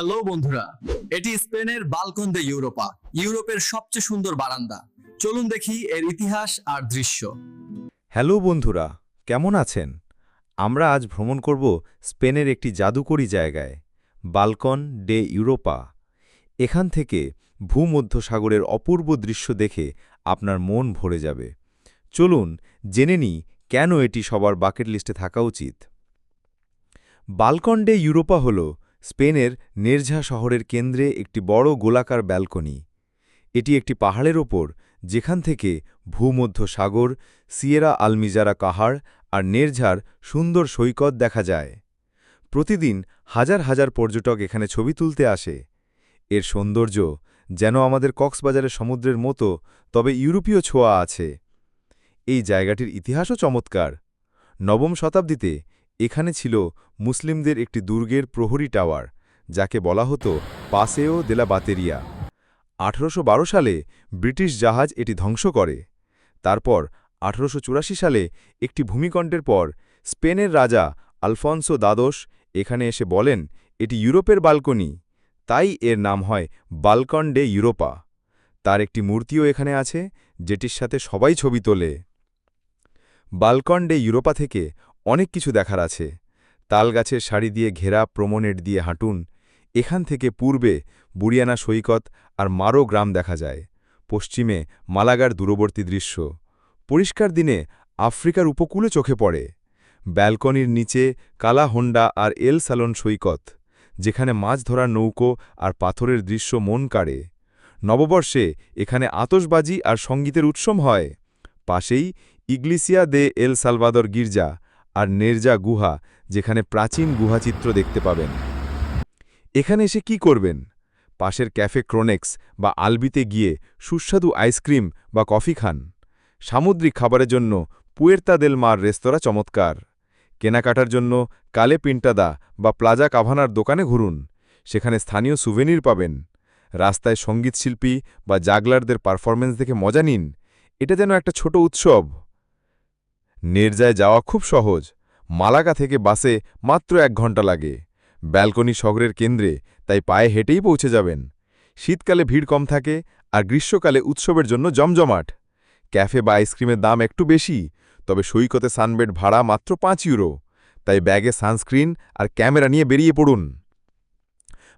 Hello বন্ধুরা, এটি স্পেনের বালকন দে ইউরোপা, ইউরোপের সবচেয়ে সুন্দর বারান্দা। চলুন দেখি এর ইতিহাস আর দৃশ্য। হ্যালো বন্ধুরা, কেমন আছেন? আমরা আজ ভ্রমণ করব স্পেনের একটি জাদুকরী জায়গায়, বালকন ডে ইউরোপা। এখান থেকে ভূমধ্যসাগরের অপূর্ব দৃশ্য দেখে আপনার মন ভরে যাবে। চলুন জেনে নিই কেন এটি সবার বাকেট লিস্টে থাকা উচিত। বালকন ডে ইউরোপা হল স্পেনের নেরঝা শহরের কেন্দ্রে একটি বড় গোলাকার ব্যালকনি। এটি একটি পাহাড়ের ওপর, যেখান থেকে ভূমধ্য সাগর, সিয়েরা আলমিজারা কাহাড় আর নেরঝার সুন্দর সৈকত দেখা যায়। প্রতিদিন হাজার হাজার পর্যটক এখানে ছবি তুলতে আসে। এর সৌন্দর্য যেন আমাদের কক্সবাজারের সমুদ্রের মতো, তবে ইউরোপীয় ছোঁয়া আছে। এই জায়গাটির ইতিহাসও চমৎকার। নবম শতাব্দীতে এখানে ছিল মুসলিমদের একটি দুর্গের প্রহরী টাওয়ার, যাকে বলা হতো পাসেও দেলা বাতেরিয়া। আঠারোশো বারো সালে ব্রিটিশ জাহাজ এটি ধ্বংস করে। তারপর আঠারোশো চুরাশি সালে একটি ভূমিকণ্ডের পর স্পেনের রাজা আলফনসো দ্বাদশ এখানে এসে বলেন, এটি ইউরোপের বালকনি। তাই এর নাম হয় বালকন ডে ইউরোপা। তার একটি মূর্তিও এখানে আছে, যেটির সাথে সবাই ছবি তোলে। বালকন ডে ইউরোপা থেকে অনেক কিছু দেখার আছে। তালগাছের শাড়ি দিয়ে ঘেরা প্রমোনেট দিয়ে হাঁটুন, এখান থেকে পূর্বে বুড়িয়ানা সৈকত আর মারো গ্রাম দেখা যায়। পশ্চিমে মালাগার দূরবর্তী দৃশ্য। পরিষ্কার দিনে আফ্রিকার উপকূলে চোখে পড়ে। ব্যালকনির নিচে কালা হোন্ডা আর এল সালন সৈকত, যেখানে মাছ ধরার নৌকো আর পাথরের দৃশ্য মন কাড়ে। নববর্ষে এখানে আতসবাজি আর সঙ্গীতের উৎসব হয়। পাশেই ইগলিসিয়া দে এল সালভাদর গির্জা আর নেরজা গুহা, যেখানে প্রাচীন গুহাচিত্র দেখতে পাবেন। এখানে এসে কি করবেন? পাশের ক্যাফে ক্রোনেক্স বা আলবিতে গিয়ে সুস্বাদু আইসক্রিম বা কফি খান। সামুদ্রিক খাবারের জন্য পুয়ের্তা দেল মার রেস্তোরাঁ চমৎকার। কেনাকাটার জন্য কালে পিন্টাদা বা প্লাজা কাভানার দোকানে ঘুরুন। সেখানে স্থানীয় সুভেনির পাবেন। রাস্তায় সঙ্গীতশিল্পী বা জাগলারদের পারফরমেন্স দেখে মজা নিন। এটা যেন একটা ছোট উৎসব। নেরজায় যাওয়া খুব সহজ। মালাকা থেকে বাসে মাত্র এক ঘণ্টা লাগে। ব্যালকনি শহরের কেন্দ্রে, তাই পায়ে হেঁটেই পৌঁছে যাবেন। শীতকালে ভিড় কম থাকে আর গ্রীষ্মকালে উৎসবের জন্য জমজমাট। ক্যাফে বা আইসক্রিমের দাম একটু বেশি, তবে সৈকতে সানবেড ভাড়া মাত্র পাঁচ ইউরো। তাই ব্যাগে সানস্ক্রিন আর ক্যামেরা নিয়ে বেরিয়ে পড়ুন।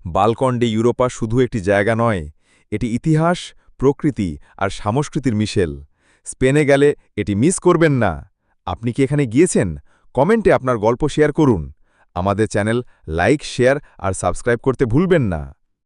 বালকন্ডে ইউরোপা শুধু একটি জায়গা নয়, এটি ইতিহাস, প্রকৃতি আর সংস্কৃতির মিশেল। স্পেনে গেলে এটি মিস করবেন না। আপনি কি এখানে গিয়েছেন? কমেন্টে আপনার গল্প শেয়ার করুন। আমাদের চ্যানেল লাইক, শেয়ার আর সাবস্ক্রাইব করতে ভুলবেন না।